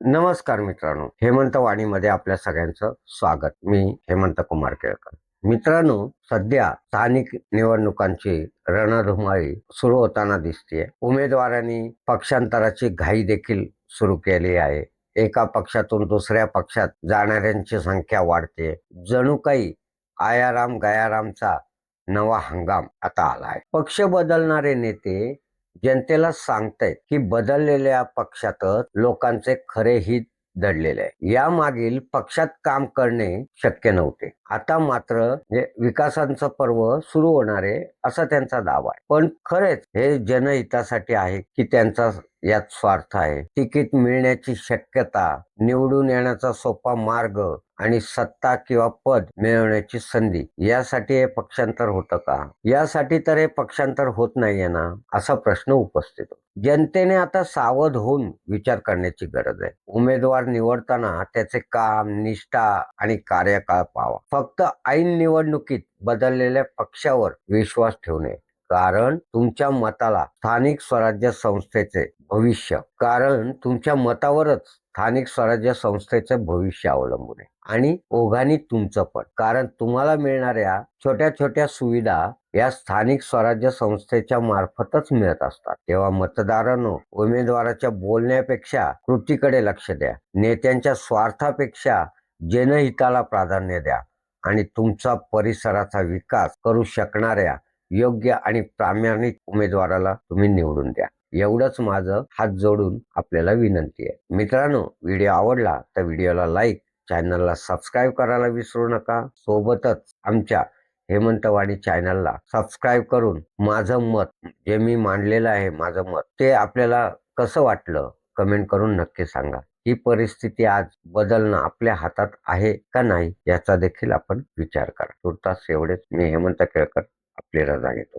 नमस्कार मित्रांनो हेमंत वाणीमध्ये आपल्या सगळ्यांचं स्वागत. मी हेमंत कुमार केळकर. मित्रांनो सध्या स्थानिक निवडणुकांची रणधुमाळी सुरू होताना दिसते उमेदवारांनी पक्षांतराची घाई देखील सुरू केली आहे. एका पक्षातून दुसऱ्या पक्षात जाणाऱ्यांची संख्या वाढते जणू काही आयाराम गयारामचा नवा हंगाम आता आलाय. पक्ष बदलणारे नेते जनतेला सांगतायत की बदललेल्या पक्षातच लोकांचे खरे हित दडलेले आहे. या मागील पक्षात काम करणे शक्य नव्हते. आता मात्र विकासांचं पर्व सुरू होणारे असा त्यांचा दावा आहे. पण खरेच हे जनहितासाठी आहे की त्यांचा यात स्वार्थ आहे. तिकीट मिळण्याची शक्यता निवडून येण्याचा सोपा मार्ग आणि सत्ता किंवा पद मिळवण्याची संधी यासाठी हे पक्षांतर होतं का? यासाठी तर हे पक्षांतर होत नाहीये ना असा प्रश्न उपस्थित जनतेने आता सावध होऊन विचार करण्याची गरज आहे. उमेदवार निवडताना त्याचे काम निष्ठा आणि कार्यकाळ पावा फक्त ऐन निवडणुकीत बदललेल्या पक्षावर विश्वास ठेवणे कारण तुमच्या मताला स्थानिक स्वराज्य संस्थेचे भविष्य कारण तुमच्या मतावरच स्थानिक स्वराज्य संस्थेचे भविष्य अवलंबून आहे. आणि ओघानी तुमचं पण कारण तुम्हाला मिळणाऱ्या छोट्या छोट्या सुविधा या स्थानिक स्वराज्य संस्थेच्या मार्फतच मिळत असतात. तेव्हा मतदारांनो उमेदवाराच्या बोलण्यापेक्षा कृतीकडे लक्ष द्या. नेत्यांच्या स्वार्थापेक्षा जनहिताला प्राधान्य द्या. आणि तुमचा परिसराचा विकास करू शकणाऱ्या योग्य आणि प्रामाणिक उमेदवाराला तुम्ही निवडून द्या. एवढंच माझं हात जोडून आपल्याला विनंती आहे. मित्रांनो व्हिडिओ आवडला तर व्हिडिओला लाईक चॅनलला सबस्क्राईब करायला विसरू नका. सोबतच आमच्या हेमंतवाणी चॅनलला सबस्क्राईब करून माझं मत जे मी मांडलेलं आहे माझं मत ते आपल्याला कसं वाटलं कमेंट करून नक्की सांगा. ही परिस्थिती आज बदलणं आपल्या हातात आहे का नाही याचा देखील आपण विचार करा. तुर्तास एवढेच. मी हेमंत केळकर. आपली रजा घेतो